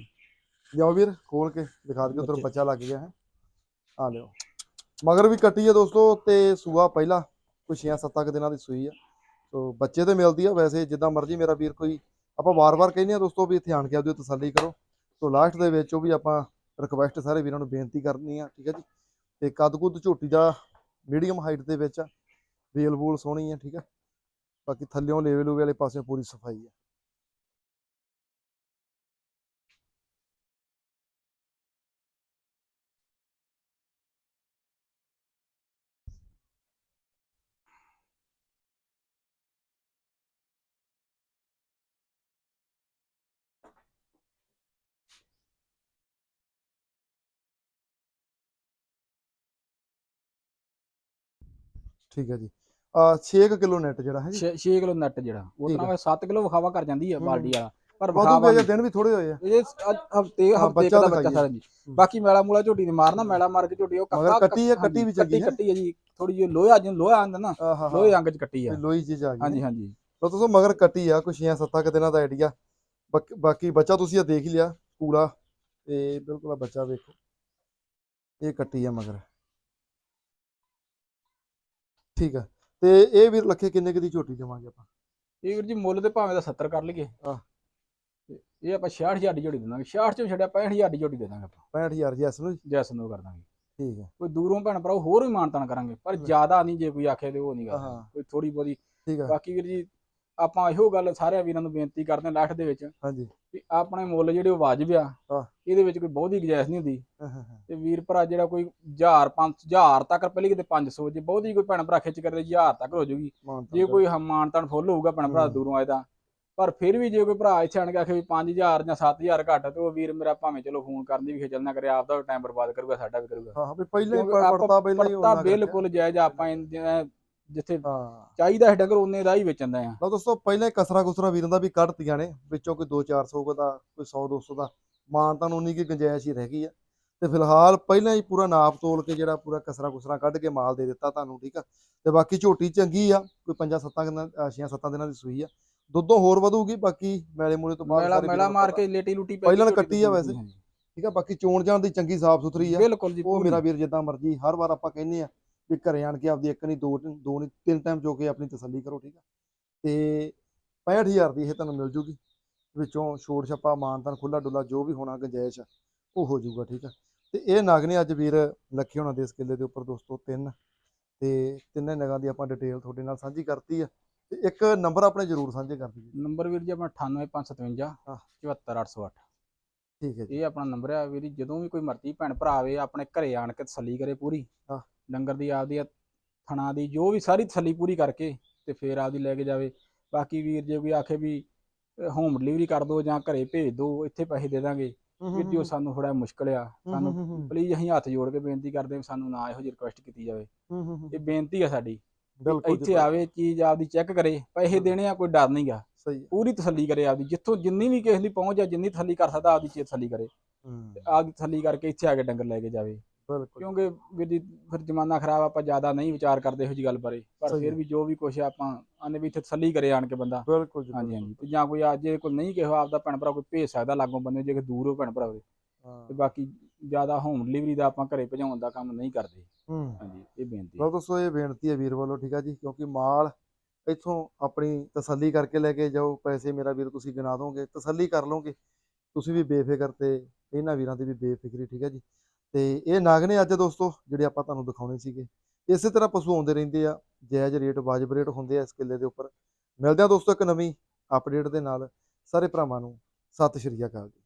ਜਾਓ ਵੀਰ ਖੋਲ ਕੇ ਦਿਖਾ ਦਿਓ ਉਧਰ ਬੱਚੇ। ਬੱਚਾ ਲੱਗ ਗਿਆ ਹੈ। ਆ ਲਿਓ। ਮਗਰ ਵੀ ਕੱਟੀ ਹੈ ਦੋਸਤੋ ਤੇ ਸੂਆ ਪਹਿਲਾ ਕੋਈ 6-7 ਕੁ ਦਿਨਾਂ ਦੀ ਸੂਈ ਆ। ਸੋ ਬੱਚੇ ਤੇ ਮਿਲਦੀ ਆ ਵੈਸੇ, ਜਿੱਦਾਂ ਮਰਜ਼ੀ ਮੇਰਾ ਵੀਰ ਕੋਈ, ਆਪਾਂ ਵਾਰ-ਵਾਰ ਕਹਿੰਦੇ ਆ ਦੋਸਤੋ ਵੀ ਇੱਥੇ ਆਣ ਕੇ ਆਪਦੀ ਤਸੱਲੀ ਕਰੋ। ਸੋ ਲਾਸਟ ਦੇ ਵਿੱਚ ਉਹ ਵੀ ਆਪਾਂ ਰਿਕਵੈਸਟ ਸਾਰੇ ਵੀਰਾਂ ਨੂੰ ਬੇਨਤੀ ਕਰਨੀ ਆ, ਠੀਕ ਹੈ ਜੀ? ਤੇ ਕੱਦ-ਕੁੱਦ ਝੋਟੀ ਦਾ ਮੀਡੀਅਮ ਹਾਈਟ ਦੇ ਵਿੱਚ ਆ ਵੇਲ ਵੂਲ ਸੋਹਣੀ ਆ, ਠੀਕ ਹੈ ਬਾਕੀ ਥੱਲਿਓਂ ਲੇਵਲ ਵਾਲੇ ਪਾਸੇ ਪੂਰੀ ਸਫ਼ਾਈ ਆ। ਠੀਕ ਹੈ ਜੀ। ਆ 6 ਕਿਲੋ ਨੈਟ ਜਿਹੜਾ ਹੈ ਜੀ। 6 ਕਿਲੋ ਨੱਟ ਜਿਹੜਾ। ਉਹ ਤਾਂ 7 ਕਿਲੋ ਵਿਖਾਵਾ ਕਰ ਜਾਂਦੀ ਹੂੰ। ਬਾਲਟੀ ਵਾਲਾ। ਪਰ ਵਿਖਾਵਾ ਪਏ ਦਿਨ ਵੀ ਥੋੜੇ ਹੋਏ ਆ। ਇਹ ਹਫ਼ਤੇ ਹਫ਼ਤੇ ਦਾ। ਬੱਚਾ ਸਾਰਾ ਜੀ। ਬਾਕੀ ਮੈਲਾ ਮੂਲਾ ਝੋਟੀ ਨੇ ਮਾਰਨਾ ਮੈਲਾ ਮਾਰ ਕੇ ਝੋਟੀ ਉਹ ਕੱਟਾ ਕੱਟੀ ਹੈ, ਕੱਟੀ ਵੀ ਚੰਗੀ ਹੈ। ਕੱਟੀ ਹੈ ਜੀ। ਥੋੜੀ ਜਿਹੀ ਲੋਹਾ ਜਿਹਨੂੰ ਲੋਹਾ ਆਂਦਾ ਨਾ। ਲੋਹੇ ਅੰਗ ਚ ਕੱਟੀ ਆ। ਲੋਈ ਚੀਜ਼ ਆ ਗਈ। ਹਾਂਜੀ ਹਾਂਜੀ। ਲਓ ਦੋਸਤੋ ਮਗਰ ਕੱਟੀ ਆ ਕੁਛ 6-7 ਕੁ ਦਿਨਾਂ ਦਾ ਆਈਡੀਆ ਬਾਕੀ ਬੱਚਾ ਤੁਸੀਂ ਆ ਦੇਖ ਲਿਆ ਕੂੜਾ। ਤੇ ਬਿਲਕੁਲ ਆ ਬੱਚਾ ਵੇਖੋ। ਇਹ ਕੱਟੀ ਆ ਮਗਰ। ਠੀਕ ਆ। ਤੇ ਇਹ ਵੀਰ ਲੱਖੇ ਕਿੰਨੇ ਕੁ ਦੀ ਝੋਟੀ ਦੇਵਾਂਗੇ ਆਪਾਂ? ਇਹ ਵੀਰ ਜੀ ਮੁੱਲ ਤੇ ਭਾਵੇਂ ਦਾ 70 ਕਰ ਲਈਏ। ਤੇ ਇਹ ਆਪਾਂ 66000 ਦੀ ਝੋਟੀ ਦੇ ਦਾਂਗੇ। 66 ਚੋਂ ਛੱਡਿਆ 65000 ਦੀ ਝੋਟੀ ਦੇ ਦਾਂਗੇ ਆਪਾਂ। 65000 ਜੈਸ ਨੂੰ? ਜੈਸ ਨੂੰ ਕਰ ਦਾਂਗੇ। ਠੀਕ ਆ। ਕੋਈ ਦੂਰੋਂ ਭੈਣ ਭਰਾ ਹੋਰ ਵੀ ਮਾਨਤਾਨ ਕਰਾਂਗੇ ਪਰ ਜ਼ਿਆਦਾ ਨਹੀਂ ਜੇ ਕੋਈ ਆਖੇ ਤੇ ਉਹ ਨਹੀਂ ਹਾਂ। ਕਰਦਾ ਕੋਈ ਥੋੜੀ ਬਹੁਤੀ ਠੀਕ ਆ। ਬਾਕੀ ਵੀਰ ਜੀ ਆਪਾਂ ਇਹੋ ਗੱਲ ਸਾਰਿਆਂ ਵੀਰਾਂ ਨੂੰ ਬੇਨਤੀ ਕਰਦੇ ਹਾਂ ਲਾਸਟ ਦੇ ਵਿੱਚ ਹਾਂਜੀ ਵੀ ਆਪਣੇ ਮੁੱਲ ਜਿਹੜੇ ਉਹ ਵਾਜਬ ਆ ਹਾਂ। ਇਹਦੇ ਵਿੱਚ ਕੋਈ ਬਹੁਤੀ ਗੁੰਜਾਇਸ਼ ਨਹੀਂ ਹੁੰਦੀ ਹਾਂ, ਹਾਂ, ਹਾਂ। ਤੇ ਵੀਰ ਭਰਾ ਜਿਹੜਾ ਕੋਈ 1000 5000 ਤੱਕ ਪਹਿਲੇ ਕਿਤੇ 500 ਜੇ ਬਹੁਤੀ ਕੋਈ ਭੈਣ ਭਰਾ ਖਿੱਚ ਕਰਦੇ 1000 ਤੱਕ ਹੋ ਜਾਊਗੀ ਮਾਨਤਾ ਜੇ ਕੋਈ ਹਮਾਨਤਨ ਫੁੱਲ ਹੋਊਗਾ ਭੈਣ ਭਰਾ। ਦੂਰੋਂ ਆਏ ਤਾਂ ਪਰ ਫਿਰ ਵੀ ਜੇ ਕੋਈ ਭਰਾ ਇੱਥੇ ਆਣ ਕੇ ਆਖੇ ਵੀ 5000 ਜਾਂ 7000 ਘੱਟ ਤੇ ਉਹ ਵੀਰ ਮੇਰਾ ਭਾਵੇਂ ਚਲੋ ਫੋਨ ਕਰਨ ਦੀ ਵੀ ਖੇਚਲ ਨਾ ਕਰੇ ਆਪਦਾ ਟਾਈਮ ਬਰਬਾਦ ਕਰੂਗਾ ਸਾਡਾ ਵੀ ਕਰੂਗਾ ਹਾਂ ਵੀ ਪਹਿਲਾਂ ਹੀ ਕਿਉਂਕਿ ਆਪਾਂ ਪੜਤਾ ਪਹਿਲਾਂ ਹੀ ਉਹਨਾਂ ਕਰਕੇ। ਬਿਲਕੁਲ ਜਾਇਜ਼ ਆਪਾਂ ਜਿੱਥੇ ਹਾਂ। ਚਾਹੀਦਾ ਹੈ ਡੰਗਰ ਉਹਨੇ ਦਾ ਹੀ ਵੇਚਣ ਆ। ਲਓ ਦੋਸਤੋ ਪਹਿਲਾਂ ਕਸਰਾ ਕੁਸਰਾ ਵੀਰਾਂ ਦਾ ਵੀ ਕੱਢਤੀਆਂ ਨੇ ਵਿੱਚੋਂ ਕੋਈ 2-400 ਦਾ ਕੋਈ 100-200 ਦਾ ਮਾਨ ਤਾਂ ਉਨੀ ਕੀ ਗੁੰਜਾਇਸ਼ ਹੀ ਰਹਿ ਗਈ ਆ। ਤੇ ਫਿਲਹਾਲ ਪਹਿਲਾਂ ਹੀ ਪੂਰਾ ਨਾਪ ਤੋਲ ਕੇ ਜਿਹੜਾ ਪੂਰਾ ਕਸਰਾ ਕੁਸਰਾ ਕੱਢ ਕੇ ਮਾਲ ਦੇ ਦਿੱਤਾ ਤੁਹਾਨੂੰ ਠੀਕ ਆ? ਤੇ ਬਾਕੀ ਝੋਟੀ ਚੰਗੀ ਆ ਕੋਈ ਪੰਜਾਂ ਸੱਤਾਂ ਦਿਨਾਂ ਅ, ਛੇਆਂ ਸੱਤਾਂ ਦਿਨਾਂ ਦੀ ਸੂਈ ਆ। ਦੁੱਧੋਂ ਹੋਰ ਵਧੂਗੀ ਬਾਕੀ ਮੈਲੇ ਮੂਲੇ ਤੋਂ ਬਾਅਦ ਮੈਲਾ ਮਾਰ। ਕੇ ਲੇਟੀ ਲੂਟੀ ਪਹਿਲਾਂ ਕੱਟੀ ਆ ਵੈਸੇ। ਠੀਕ ਆ ਬਾਕੀ ਚੋਣ ਜਾਣ ਦੀ ਚੰਗੀ ਸਾਫ਼ ਸੁਥਰੀ ਆ। ਬਿਲਕੁਲ ਜੀ ਉਹ। ਮੇਰਾ ਵੀਰ ਜਿੱਦਾਂ ਮਰਜ਼ੀ ਹਰ ਵਾਰ ਆਪਾਂ ਕਹਿੰਦੇ ਆ ਵੀ ਘਰੇ ਆਣ ਕੇ ਆਪਦੀ ਇੱਕ ਨਹੀਂ ਦੋ ਦੋ ਨਹੀਂ ਤਿੰਨ ਟਾਈਮ ਚੋ ਕੇ ਆਪਣੀ ਤਸੱਲੀ ਕਰੋ ਠੀਕ ਆ? ਤੇ 65000 ਦੀ ਇਹ ਤੁਹਾਨੂੰ ਮਿਲ ਜੂਗੀ। ਵਿੱਚੋਂ ਛੋੜ ਛੱਪਾ ਮਾਨਤਨ ਖੁੱਲਾ ਡੁੱਲਾ ਜੋ ਵੀ ਹੋਣਾ ਗੁੰਜਾਇਸ਼ ਉਹ ਹੋ ਜਾਊਗਾ ਠੀਕ ਆ? ਤੇ ਇਹ ਨਗ ਨੇ ਅੱਜ ਵੀਰ ਲੱਖੇ ਹੋਣਾ ਦੇ ਇਸ ਕਿੱਲੇ ਦੇ ਉੱਪਰ ਦੋਸਤੋ ਤਿੰਨ। ਤੇ ਤਿੰਨੇ ਨਗਾਂ ਦੀ ਆਪਾਂ ਡਿਟੇਲ ਤੁਹਾਡੇ ਨਾਲ ਸਾਂਝੀ ਕਰਤੀ ਆ। ਤੇ ਇੱਕ ਨੰਬਰ ਆਪਣੇ ਜ਼ਰੂਰ ਸਾਂਝੇ ਕਰ ਦਈਏ ਨੰਬਰ ਵੀਰ ਜੀ ਆਪਣਾ 98557 ਹਾਂ। 74808 ਠੀਕ ਹੈ ਜੀ। ਇਹ ਆਪਣਾ ਨੰਬਰ ਆ ਵੀਰ ਜੀ ਜਦੋਂ ਵੀ ਕੋਈ ਮਰਜ਼ੀ ਭੈਣ ਭਰਾ ਆਵੇ ਆਪਣੇ ਘਰੇ ਆਣ ਕੇ ਤਸੱਲੀ ਕਰੇ ਪੂਰੀ। ਹਾਂ। ਡੰਗਰ ਦੀ ਆਪਦੀ ਥਣਾ ਦੀ ਜੋ ਵੀ ਸਾਰੀ ਤਸੱਲੀ ਪੂਰੀ ਕਰਕੇ ਤੇ ਫੇਰ ਆਪਦੀ ਲੈ ਕੇ ਜਾਵੇ। ਬਾਕੀ ਵੀਰ ਜੇ ਕੋਈ ਆਖੇ ਵੀ ਹੋਮ ਡਿਲੀਵਰੀ ਕਰ ਦਿਓ ਜਾਂ ਘਰੇ ਭੇਜ ਦਿਓ ਇੱਥੇ ਪੈਸੇ ਦੇ ਦਾਂਗੇ। ਉਹ ਸਾਨੂੰ ਥੋੜਾ ਮੁਸ਼ਕਲ ਆ। ਸਾਨੂੰ ਪਲੀਜ਼ ਅਸੀਂ ਹੱਥ ਜੋੜ ਕੇ ਬੇਨਤੀ ਕਰਦੇ ਹਾਂ ਸਾਨੂੰ ਨਾ ਇਹੋ ਜਿਹੀ ਰਿਕੁਐਸਟ ਕੀਤੀ ਜਾਵੇ। ਇਹ ਬੇਨਤੀ ਆ ਸਾਡੀ ਇੱਥੇ ਆਵੇ ਚੀਜ਼ ਆਪਦੀ ਚੈੱਕ ਕਰੇ ਪੈਸੇ ਦੇਣੇ ਆ ਕੋਈ ਡਰ ਨਹੀਂਗਾ। ਪੂਰੀ ਤਸੱਲੀ ਕਰੇ ਆਪਦੀ ਜਿੱਥੋਂ ਜਿੰਨੀ ਵੀ ਕਿਸੇ ਦੀ ਪਹੁੰਚ ਆ ਜਿੰਨੀ ਤਸੱਲੀ ਕਰ ਸਕਦਾ ਆਪਦੀ ਚੀਜ਼ ਤਸੱਲੀ ਕਰੇ। ਤੇ ਆਪਦੀ ਤਸੱਲੀ ਕਰਕੇ ਇੱਥੇ ਆ ਕੇ ਡੰਗਰ ਲੈ ਕੇ ਜਾਵੇ। ਬਿਲਕੁਲ। ਕਿਉਂਕਿ ਵੀਰ ਜੀ ਫਿਰ ਜ਼ਮਾਨਾ ਖਰਾਬ ਆਪਾਂ ਜ਼ਿਆਦਾ ਨਹੀਂ ਵਿਚਾਰ ਕਰਦੇ ਇਹੋ ਜੀ ਗੱਲ ਬਾਰੇ। ਪਰ ਫਿਰ ਹੈ। ਵੀ ਜੋ ਵੀ ਕੁਛ ਆਪਾਂ ਆਨੇ ਵੀ ਇੱਥੇ ਤਸੱਲੀ ਕਰੇ ਆਣ ਕੇ ਬੰਦਾ। ਬਿਲਕੁਲ ਜੀ ਹਾਂਜੀ। ਹਾਂਜੀ। ਤੇ ਜਾਂ ਕੋਈ ਅੱਜ ਜੇ ਕੋਈ ਨਹੀਂ ਕਿਹਾ ਆਪਦਾ ਭੈਣ ਭਰਾ ਕੋਈ ਭੇਜ ਸਕਦਾ ਲਾਗੋਂ ਬੰਦੇ ਜੇ ਦੂਰ ਹੋ ਭੈਣ ਭਰਾ ਹਾਂ। ਤੇ ਬਾਕੀ ਜ਼ਿਆਦਾ ਹੋਮ ਡਿਲੀਵਰੀ ਦਾ ਆਪਾਂ ਘਰੇ ਭਜਾਉਣ ਦਾ ਕੰਮ ਨਹੀਂ ਕਰਦੇ। ਹੂੰ। ਹਾਂਜੀ ਇਹ ਬੇਨਤੀ ਲਓ ਦੋਸਤੋ ਇਹ ਬੇਨਤੀ ਹੈ ਵੀਰ ਵੱਲੋਂ ਠੀਕ ਆ ਜੀ? ਕਿਉਂਕਿ ਮਾਲ ਇੱਥੋਂ ਆਪਣੀ ਤਸੱਲੀ ਕਰਕੇ ਲੈ ਕੇ ਜਾਓ ਪੈਸੇ ਮੇਰਾ ਵੀਰ ਤੁਸੀਂ ਗਿਣਾ ਦੋਗੇ ਤਸੱਲੀ ਕਰ ਲਓਗੇ। ਤੁਸੀਂ ਵੀ ਬੇਫਿਕਰ ਤੇ ਇਹਨਾਂ ਵੀਰਾਂ ਦੀ ਵੀ ਬੇਫਿਕਰੀ ਠੀਕ ਹੈ ਜੀ? ਤੇ ਇਹ ਨਾਗ ਨੇ ਅੱਜ ਦੋਸਤੋ ਜਿਹੜੇ ਆਪਾਂ ਤੁਹਾਨੂੰ ਦਿਖਾਉਣੇ ਸੀਗੇ, ਇਸੇ ਤਰ੍ਹਾਂ ਪਸ਼ੂ ਆਉਂਦੇ ਰਹਿੰਦੇ ਆ, ਜਾਇਜ਼ ਰੇਟ, ਵਾਜਬ ਰੇਟ ਹੁੰਦੇ ਆ ਇਸ ਕਿੱਲੇ ਦੇ ਉੱਪਰ। ਮਿਲਦੇ ਆ ਦੋਸਤੋ ਇੱਕ ਨਵੀਂ ਅਪਡੇਟ ਦੇ ਨਾਲ। ਸਾਰੇ ਭਰਾਵਾਂ ਨੂੰ ਸਤਿ ਸ਼੍ਰੀ ਅਕਾਲ ਜੀ।